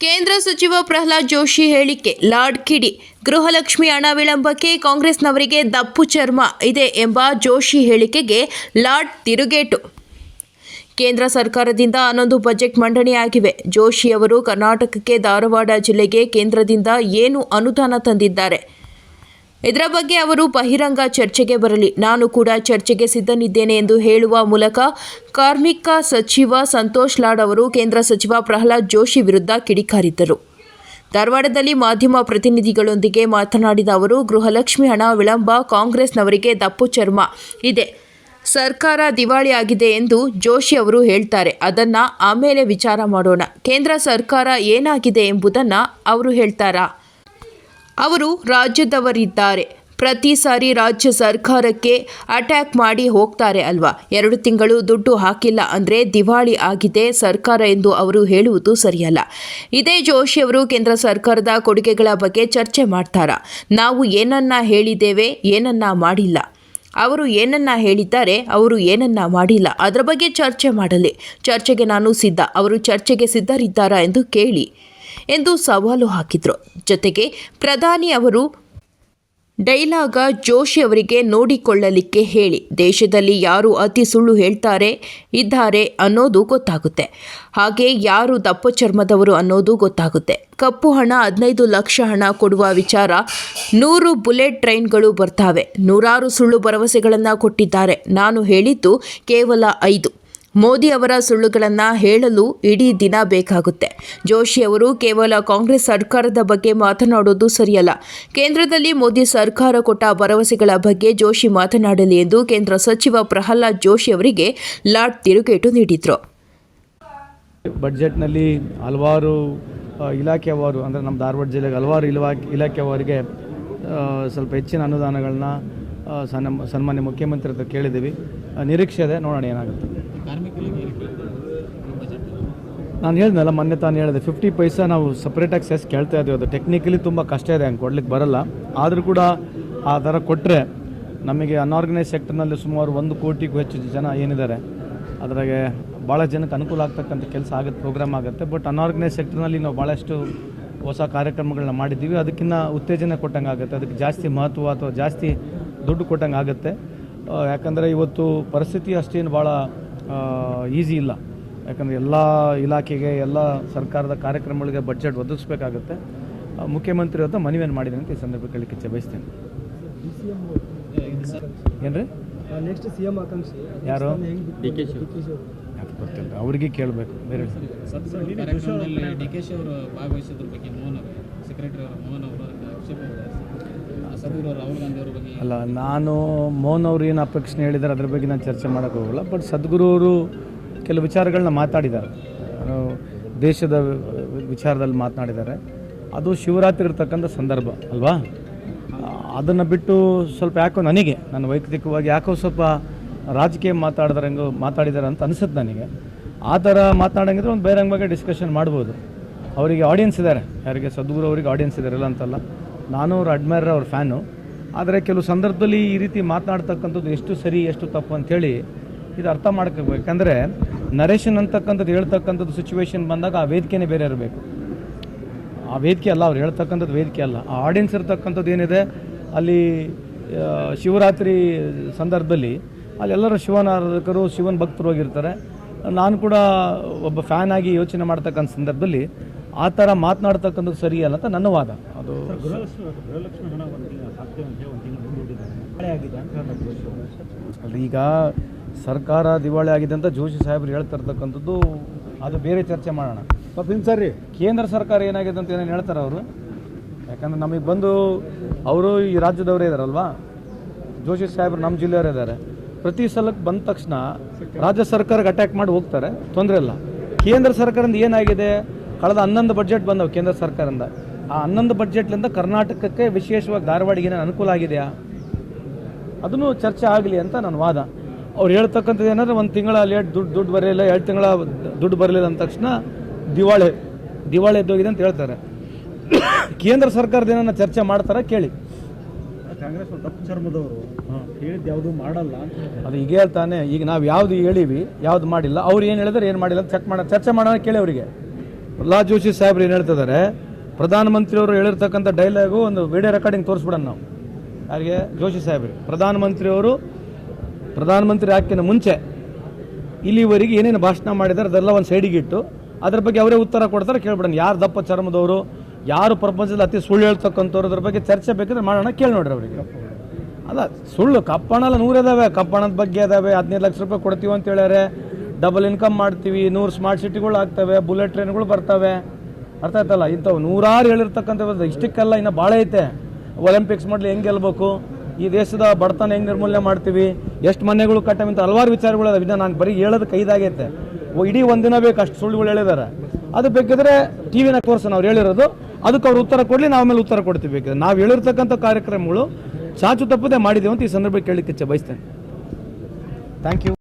ಕೇಂದ್ರ ಸಚಿವ ಪ್ರಹ್ಲಾದ್ ಜೋಶಿ ಹೇಳಿಕೆ, ಲಾರ್ಡ್ ಕಿಡಿ, ಗೃಹಲಕ್ಷ್ಮಿ ಹಣ ವಿಳಂಬಕ್ಕೆ ಕಾಂಗ್ರೆಸ್ನವರಿಗೆ ದಪ್ಪು ಚರ್ಮ ಇದೆ ಎಂಬ ಜೋಶಿ ಹೇಳಿಕೆಗೆ ಲಾರ್ಡ್ ತಿರುಗೇಟು. ಕೇಂದ್ರ ಸರ್ಕಾರದಿಂದ ಹನ್ನೊಂದು ಬಜೆಟ್ ಮಂಡನೆಯಾಗಿವೆ. ಜೋಶಿ ಅವರು ಕರ್ನಾಟಕಕ್ಕೆ ಧಾರವಾಡ ಜಿಲ್ಲೆಗೆ ಕೇಂದ್ರದಿಂದ ಏನು ಅನುದಾನ ತಂದಿದ್ದಾರೆ? ಇದರ ಬಗ್ಗೆ ಅವರು ಬಹಿರಂಗ ಚರ್ಚೆಗೆ ಬರಲಿ. ನಾನು ಕೂಡ ಚರ್ಚೆಗೆ ಸಿದ್ಧನಿದ್ದೇನೆ ಎಂದು ಹೇಳುವ ಮೂಲಕ ಕಾರ್ಮಿಕ ಸಚಿವ ಸಂತೋಷ್ ಲಾಡ್ ಅವರು ಕೇಂದ್ರ ಸಚಿವ ಪ್ರಹ್ಲಾದ್ ಜೋಶಿ ವಿರುದ್ಧ ಕಿಡಿಕಾರಿದ್ದರು. ಧಾರವಾಡದಲ್ಲಿ ಮಾಧ್ಯಮ ಪ್ರತಿನಿಧಿಗಳೊಂದಿಗೆ ಮಾತನಾಡಿದ ಅವರು, ಗೃಹಲಕ್ಷ್ಮಿ ಹಣ ವಿಳಂಬ ಕಾಂಗ್ರೆಸ್ನವರಿಗೆ ದಪ್ಪು ಚರ್ಮ. ಇದೆ. ಸರ್ಕಾರ ದಿವಾಳಿಯಾಗಿದೆ ಎಂದು ಜೋಶಿ ಅವರು ಹೇಳ್ತಾರೆ. ಅದನ್ನು ಆಮೇಲೆ ವಿಚಾರ ಮಾಡೋಣ. ಕೇಂದ್ರ ಸರ್ಕಾರ ಏನಾಗಿದೆ ಎಂಬುದನ್ನು ಅವರು ಹೇಳ್ತಾರಾ? ಅವರು ರಾಜ್ಯದವರಿದ್ದಾರೆ. ಪ್ರತಿ ಸಾರಿ ರಾಜ್ಯ ಸರ್ಕಾರಕ್ಕೆ ಅಟ್ಯಾಕ್ ಮಾಡಿ ಹೋಗ್ತಾರೆ ಅಲ್ವಾ? ಎರಡು ತಿಂಗಳು ದುಡ್ಡು ಹಾಕಿಲ್ಲ ಅಂದರೆ ದಿವಾಳಿ ಆಗಿದೆ ಸರ್ಕಾರ ಎಂದು ಅವರು ಹೇಳುವುದು ಸರಿಯಲ್ಲ. ಇದೇ ಜೋಶಿ ಅವರು ಕೇಂದ್ರ ಸರ್ಕಾರದ ಕೊಡುಗೆಗಳ ಬಗ್ಗೆ ಚರ್ಚೆ ಮಾಡ್ತಾರಾ? ನಾವು ಏನನ್ನ ಹೇಳಿದ್ದೇವೆ, ಏನನ್ನ ಮಾಡಿಲ್ಲ? ಅವರು ಏನನ್ನ ಹೇಳಿದ್ದಾರೆ, ಅವರು ಏನನ್ನ ಮಾಡಿಲ್ಲ? ಅದರ ಬಗ್ಗೆ ಚರ್ಚೆ ಮಾಡಲಿ. ಚರ್ಚೆಗೆ ನಾನು ಸಿದ್ಧ. ಅವರು ಚರ್ಚೆಗೆ ಸಿದ್ಧರಿದ್ದಾರಾ ಎಂದು ಕೇಳಿ. ಎಂದು ಸವಾಲು ಹಾಕಿದರು. ಜೊತೆಗೆ ಪ್ರಧಾನಿ ಅವರು ಡೈಲಾಗ ಜೋಶಿ ಅವರಿಗೆ ನೋಡಿಕೊಳ್ಳಲಿಕ್ಕೆ ಹೇಳಿ. ದೇಶದಲ್ಲಿ ಯಾರು ಅತಿ ಸುಳ್ಳು ಹೇಳ್ತಾರೆ, ಇದ್ದಾರೆ ಅನ್ನೋದು ಗೊತ್ತಾಗುತ್ತೆ. ಹಾಗೆ ಯಾರು ದಪ್ಪ ಚರ್ಮದವರು ಅನ್ನೋದು ಗೊತ್ತಾಗುತ್ತೆ. ಕಪ್ಪು ಹಣ, ಹದಿನೈದು ಲಕ್ಷ ಹಣ ಕೊಡುವ ವಿಚಾರ ನೂರು ಬುಲೆಟ್ ಟ್ರೈನ್ಗಳು ಬರ್ತಾವೆ. ನೂರಾರು ಸುಳ್ಳು ಭರವಸೆಗಳನ್ನು ಕೊಟ್ಟಿದ್ದಾರೆ. ನಾನು ಹೇಳಿದ್ದು ಕೇವಲ ಐದು. ಮೋದಿ ಅವರ ಸುಳ್ಳುಗಳನ್ನು ಹೇಳಲು ಇಡೀ ದಿನ ಬೇಕಾಗುತ್ತೆ. ಜೋಶಿ ಅವರು ಕೇವಲ ಕಾಂಗ್ರೆಸ್ ಸರ್ಕಾರದ ಬಗ್ಗೆ ಮಾತನಾಡೋದು ಸರಿಯಲ್ಲ. ಕೇಂದ್ರದಲ್ಲಿ ಮೋದಿ ಸರ್ಕಾರ ಕೊಟ್ಟ ಭರವಸೆಗಳ ಬಗ್ಗೆ ಜೋಶಿ ಮಾತನಾಡಲಿ ಎಂದು ಕೇಂದ್ರ ಸಚಿವ ಪ್ರಹ್ಲಾದ್ ಜೋಶಿ ಅವರಿಗೆ ಲಾಡ್ ತಿರುಗೇಟು ನೀಡಿದರು. ಬಡ್ಜೆಟ್ನಲ್ಲಿ ಹಲವಾರು ಇಲಾಖೆಯವರು ಅಂದರೆ ನಮ್ಮ ಧಾರವಾಡ ಜಿಲ್ಲೆಗೆ ಹಲವಾರು ಇಲವಾ ಇಲಾಖೆಯವರಿಗೆ ಸ್ವಲ್ಪ ಹೆಚ್ಚಿನ ಅನುದಾನಗಳನ್ನ ಸನ್ಮಾನ್ಯ ಮುಖ್ಯಮಂತ್ರಿ ಹತ್ರ ಕೇಳಿದ್ದೀವಿ. ನಿರೀಕ್ಷೆ ಇದೆ, ನೋಡೋಣ ಏನಾಗುತ್ತೆ. ನಾನು ಹೇಳಿದ್ನಲ್ಲ, ಮೊನ್ನೆ ತಾನು ಹೇಳಿದೆ ಫಿಫ್ಟಿ ಪೈಸಾ ನಾವು ಸಪ್ರೇಟಾಗಿ ಸೆಸ್ ಕೇಳ್ತಾ ಇದ್ದೀವಿ. ಅದು ಟೆಕ್ನಿಕಲಿ ತುಂಬ ಕಷ್ಟ ಇದೆ, ಹಂಗೆ ಕೊಡ್ಲಿಕ್ಕೆ ಬರಲ್ಲ. ಆದರೂ ಕೂಡ ಆ ಥರ ಕೊಟ್ಟರೆ ನಮಗೆ ಅನ್ಆರ್ಗನೈಸ್ ಸೆಕ್ಟರ್ನಲ್ಲಿ ಸುಮಾರು ಒಂದು ಕೋಟಿಗೂ ಹೆಚ್ಚು ಜನ ಏನಿದ್ದಾರೆ, ಅದ್ರಾಗೆ ಭಾಳ ಜನಕ್ಕೆ ಅನುಕೂಲ ಆಗ್ತಕ್ಕಂಥ ಕೆಲಸ ಆಗುತ್ತೆ ಪ್ರೋಗ್ರಾಮ್ ಆಗುತ್ತೆ. ಬಟ್ ಅನ್ಆರ್ಗನೈಸ್ ಸೆಕ್ಟರ್ನಲ್ಲಿ ನಾವು ಭಾಳಷ್ಟು ಹೊಸ ಕಾರ್ಯಕ್ರಮಗಳನ್ನ ಮಾಡಿದ್ದೀವಿ. ಅದಕ್ಕಿಂತ ಉತ್ತೇಜನ ಕೊಟ್ಟಂಗೆ ಆಗುತ್ತೆ. ಅದಕ್ಕೆ ಜಾಸ್ತಿ ಮಹತ್ವ ಅಥವಾ ಜಾಸ್ತಿ ದುಡ್ಡು ಕೊಟ್ಟಂಗೆ ಆಗುತ್ತೆ. ಯಾಕಂದರೆ ಇವತ್ತು ಪರಿಸ್ಥಿತಿ ಅಷ್ಟೇನು ಭಾಳ ಈಸಿ ಇಲ್ಲ. ಯಾಕಂದರೆ ಎಲ್ಲ ಇಲಾಖೆಗೆ ಎಲ್ಲ ಸರ್ಕಾರದ ಕಾರ್ಯಕ್ರಮಗಳಿಗೆ ಬಜೆಟ್ ಒದಗಿಸ್ಬೇಕಾಗುತ್ತೆ. ಮುಖ್ಯಮಂತ್ರಿ ಹತ್ರ ಮನವಿಯನ್ನು ಮಾಡಿದ್ದೀನಿ ಅಂತ ಈ ಸಂದರ್ಭ ಕೇಳಲಿಕ್ಕೆ ಇಚ್ಛೆ ಬಯಸ್ತೇನೆ ಏನ್ರಿ ನೆಕ್ಸ್ಟ್ ಸಿ ಎಂ ಆಕಾಂಕ್ಷಿ ಯಾರು? ಗೊತ್ತಿಲ್ಲ. ಅವ್ರಿಗೆ ಕೇಳಬೇಕು. ಬೇರೆ ಡಿ ಕೆ ಶಿ ಅವರು ಭಾಗವಹಿಸಿದ್ರ ಬಗ್ಗೆ ಮೋಹನ್ ಸೆಕ್ರೆಟರಿ ಅವರು ಮೋಹನ್ ಆಕ್ಷೇಪ ಅಲ್ಲ ನಾನು ಮೋಹನ್ ಅವ್ರು ಏನು ಅಪೇಕ್ಷೆ ಹೇಳಿದ್ದಾರೆ ಅದ್ರ ಬಗ್ಗೆ ನಾನು ಚರ್ಚೆ ಮಾಡೋಕ್ಕೆ ಹೋಗಲ್ಲ. ಬಟ್ ಸದ್ಗುರು ಅವರು ಕೆಲವು ವಿಚಾರಗಳನ್ನ ಮಾತಾಡಿದ್ದಾರೆ. ದೇಶದ ವಿಚಾರದಲ್ಲಿ ಮಾತನಾಡಿದ್ದಾರೆ. ಅದು ಶಿವರಾತ್ರಿ ಇರ್ತಕ್ಕಂಥ ಸಂದರ್ಭ, ಅಲ್ವಾ? ಅದನ್ನು ಬಿಟ್ಟು ಸ್ವಲ್ಪ ಯಾಕೋ ನನಗೆ ನಾನು ವೈಯಕ್ತಿಕವಾಗಿ ಯಾಕೋ ಸ್ವಲ್ಪ ರಾಜಕೀಯ ಮಾತಾಡಿದ್ರೆ ಹೆಂಗೋ ಮಾತಾಡಿದ್ದಾರೆ ಅಂತ ಅನಿಸುತ್ತೆ ನನಗೆ. ಆ ಥರ ಮಾತನಾಡಂಗಿದ್ರೆ ಒಂದು ಬೇರೆ ಬಗ್ಗೆ ಡಿಸ್ಕಷನ್ ಮಾಡ್ಬೋದು. ಅವರಿಗೆ ಆಡಿಯನ್ಸ್ ಇದ್ದಾರೆ. ಯಾರಿಗೆ ಸದ್ಗುರು ಅವರಿಗೆ ಆಡಿಯನ್ಸ್ ಇದ್ದಾರೆ ಇಲ್ಲ ಅಂತಲ್ಲ. ನಾನು ಅವ್ರ ಅಡ್ಮೈರ್ ಅವ್ರ ಫ್ಯಾನು ಆದರೆ ಕೆಲವು ಸಂದರ್ಭದಲ್ಲಿ ಈ ರೀತಿ ಮಾತನಾಡ್ತಕ್ಕಂಥದ್ದು ಎಷ್ಟು ಸರಿ, ಎಷ್ಟು ತಪ್ಪು ಅಂಥೇಳಿ ಇದು ಅರ್ಥ ಮಾಡ್ಕೋಬೇಕು. ಯಾಕಂದರೆ ನರೇಶನ್ ಅಂತಕ್ಕಂಥದ್ದು ಹೇಳ್ತಕ್ಕಂಥದ್ದು ಸಿಚುವೇಶನ್ ಬಂದಾಗ ಆ ವೇದಿಕೆನೇ ಬೇರೆ ಇರಬೇಕು. ಆ ವೇದಿಕೆ ಅಲ್ಲ ಅವ್ರು ಹೇಳ್ತಕ್ಕಂಥದ್ದು ವೇದಿಕೆ ಅಲ್ಲ. ಆ ಆಡಿಯನ್ಸ್ ಇರ್ತಕ್ಕಂಥದ್ದು ಏನಿದೆ? ಅಲ್ಲಿ ಶಿವರಾತ್ರಿ ಸಂದರ್ಭದಲ್ಲಿ ಅಲ್ಲೆಲ್ಲರೂ ಶಿವನ ಆರಾಧಕರು ಶಿವನ ಭಕ್ತರು ಹೋಗಿರ್ತಾರೆ. ನಾನು ಕೂಡ ಒಬ್ಬ ಫ್ಯಾನ್ ಆಗಿ ಯೋಚನೆ ಮಾಡ್ತಕ್ಕಂಥ ಸಂದರ್ಭದಲ್ಲಿ ಆ ಥರ ಮಾತನಾಡ್ತಕ್ಕಂಥದ್ದು ಸರಿಯಲ್ಲ ಅಂತ ನನ್ನ ವಾದ. ಅದು ಈಗ ಸರ್ಕಾರ ದಿವಾಳಿ ಆಗಿದೆ ಅಂತ ಜೋಶಿ ಸಾಹೇಬ್ರು ಹೇಳ್ತಾ ಇರ್ತಕ್ಕಂಥದ್ದು ಅದು ಬೇರೆ ಚರ್ಚೆ ಮಾಡೋಣ. ಸ್ವಲ್ಪ ಸರಿ ಕೇಂದ್ರ ಸರ್ಕಾರ ಏನಾಗಿದೆ ಅಂತ ಏನೇನು ಹೇಳ್ತಾರೆ ಅವರು? ಯಾಕಂದ್ರೆ ನಮಗೆ ಬಂದು ಅವರು ಈ ರಾಜ್ಯದವರೇ ಇದ್ದಾರಲ್ವಾ ಜೋಶಿ ಸಾಹೇಬ್ರು ನಮ್ಮ ಜಿಲ್ಲೆಯವರೇ ಇದ್ದಾರೆ ಪ್ರತಿ ಸಲಕ್ಕೆ ಬಂದ ತಕ್ಷಣ ರಾಜ್ಯ ಸರ್ಕಾರಕ್ಕೆ ಅಟ್ಯಾಕ್ ಮಾಡಿ ಹೋಗ್ತಾರೆ. ತೊಂದರೆ ಇಲ್ಲ. ಕೇಂದ್ರ ಸರ್ಕಾರದಿಂದ ಏನಾಗಿದೆ? ಕಳೆದ ಹನ್ನೊಂದು ಬಜೆಟ್ ಬಂದವು ಕೇಂದ್ರ ಸರ್ಕಾರದಿಂದ. ಆ ಹನ್ನೊಂದು ಬಜೆಟ್ಲಿಂದ ಕರ್ನಾಟಕಕ್ಕೆ ವಿಶೇಷವಾಗಿ ಧಾರವಾಡಿಗೆ ಏನೇನು ಅನುಕೂಲ ಆಗಿದೆಯಾ? ಅದನ್ನು ಚರ್ಚೆ ಆಗಲಿ ಅಂತ ನನ್ನ ವಾದ. ಅವ್ರು ಹೇಳ್ತಕ್ಕಂಥದ್ದು ಏನಂದ್ರೆ ಒಂದು ತಿಂಗಳ ಲೇಟ್ ದುಡ್ಡು ದುಡ್ಡು ಬರಲಿಲ್ಲ ಎರಡು ತಿಂಗಳ ದುಡ್ಡು ಬರಲಿಲ್ಲ ಅಂದ ತಕ್ಷಣ ದಿವಾಳಿ ದಿವಾಳಿ ಎದ್ದೋಗಿದೆ ಅಂತ ಹೇಳ್ತಾರೆ. ಕೇಂದ್ರ ಸರ್ಕಾರದ ಏನನ್ನ ಚರ್ಚೆ ಮಾಡ್ತಾರ ಕೇಳಿ. ಕಾಂಗ್ರೆಸ್ ತಪ್ಪು ಚರ್ಮದವರು. ಹೇಳಿದ್ದು ಯಾವುದು ಮಾಡಲ್ಲ ಅದು ಈಗ ಹೇಳ್ತಾನೆ ಈಗ ನಾವು ಯಾವ್ದು ಹೇಳಿವಿ ಯಾವ್ದು ಮಾಡಿಲ್ಲ ಅವ್ರು ಏನು ಹೇಳಿದ್ರೆ ಏನು ಮಾಡಿಲ್ಲ ಚೆಕ್ ಮಾಡ ಚರ್ಚೆ ಮಾಡೋಣ ಕೇಳಿ ಅವರಿಗೆ. ಪ್ರಹ್ಲಾದ್ ಜೋಶಿ ಸಾಹೇಬ್ರು ಏನು ಹೇಳ್ತಿದ್ದಾರೆ ಪ್ರಧಾನಮಂತ್ರಿಯವರು ಹೇಳಿರ್ತಕ್ಕಂಥ ಡೈಲಾಗು ಒಂದು ವಿಡಿಯೋ ರೆಕಾರ್ಡಿಂಗ್ ತೋರಿಸ್ಬಿಡೋಣ ನಾವು. ಯಾರಿಗೆ? ಜೋಶಿ ಸಾಹೇಬ್ರಿ ಪ್ರಧಾನಮಂತ್ರಿಯವರು ಪ್ರಧಾನಮಂತ್ರಿ ಆಕಿನ ಮುಂಚೆ ಇಲ್ಲಿವರೆಗೆ ಏನೇನು ಭಾಷಣ ಮಾಡಿದ್ದಾರೆ ಅದೆಲ್ಲ ಒಂದು ಸೈಡಿಗಿಟ್ಟು ಅದ್ರ ಬಗ್ಗೆ ಅವರೇ ಉತ್ತರ ಕೊಡ್ತಾರೆ. ಕೇಳ್ಬಿಡೋಣ, ಯಾರು ದಪ್ಪ ಚರ್ಮದವರು, ಯಾರು ಪ್ರಪಂಚದಲ್ಲಿ ಅತಿ ಸುಳ್ಳು ಹೇಳ್ತಕ್ಕಂಥವ್ರು, ಅದ್ರ ಬಗ್ಗೆ ಚರ್ಚೆ ಬೇಕಿದ್ರೆ ಮಾಡೋಣ ಕೇಳಿ ನೋಡ್ರಿ ಅವರಿಗೆ. ಅಲ್ಲ, ಸುಳ್ಳು ಕಪ್ಪಣ ಎಲ್ಲ ನೂರು ಇದಾವೆ ಕಪ್ಪಣದ ಬಗ್ಗೆ ಇದಾವೆ ಹದಿನೈದು ಲಕ್ಷ ರೂಪಾಯಿ ಕೊಡ್ತೀವಿ ಅಂತ ಹೇಳ್ಯಾರೆ. ಡಬಲ್ ಇನ್ಕಮ್ ಮಾಡ್ತೀವಿ. ನೂರು ಸ್ಮಾರ್ಟ್ ಸಿಟಿಗಳು ಆಗ್ತವೆ. ಬುಲೆಟ್ ಟ್ರೈನ್ಗಳು ಬರ್ತವೆ. ಅರ್ಥ ಆಯ್ತಲ್ಲ? ಇಂಥವು ನೂರಾರು ಹೇಳಿರ್ತಕ್ಕಂಥ ಇಷ್ಟಕ್ಕೆಲ್ಲ ಇನ್ನೂ ಭಾಳ ಐತೆ. ಒಲಿಂಪಿಕ್ಸ್ ಮಾಡಲಿ ಹೆಂಗೆ ಗೆಲ್ಬೇಕು? ಈ ದೇಶದ ಬಡತನ ಹೆಂಗೆ ನಿರ್ಮೂಲನೆ ಮಾಡ್ತೀವಿ? ಎಷ್ಟು ಮನೆಗಳು ಕಟ್ಟವೆ ಅಂತ ಹಲವಾರು ವಿಚಾರಗಳು ಅದಾವೆ. ಇದನ್ನ ನಾನು ಬರೀ ಹೇಳೋದು ಕೈದಾಗೈತೆ ಓ, ಇಡೀ ಒಂದಿನ ಬೇಕು ಅಷ್ಟು ಸುಳ್ಳುಗಳು ಹೇಳಿದಾರೆ. ಅದು ಬೇಕಿದ್ರೆ ಟಿ ವಿನ ಕೋರ್ಸ್ ನಾವು ಹೇಳಿರೋದು. ಅದಕ್ಕೆ ಅವ್ರು ಉತ್ತರ ಕೊಡಲಿ, ನಾವು ಆಮೇಲೆ ಉತ್ತರ ಕೊಡ್ತೀವಿ ಬೇಕಿದ್ರೆ. ನಾವು ಹೇಳಿರ್ತಕ್ಕಂಥ ಕಾರ್ಯಕ್ರಮಗಳು ಚಾಚು ತಪ್ಪದೆ ಮಾಡಿದ್ದೀವಿ ಅಂತ ಈ ಸಂದರ್ಭಕ್ಕೆ ಕೇಳಲಿಕ್ಕೆ ಬಯಸ್ತೇನೆ. Thank you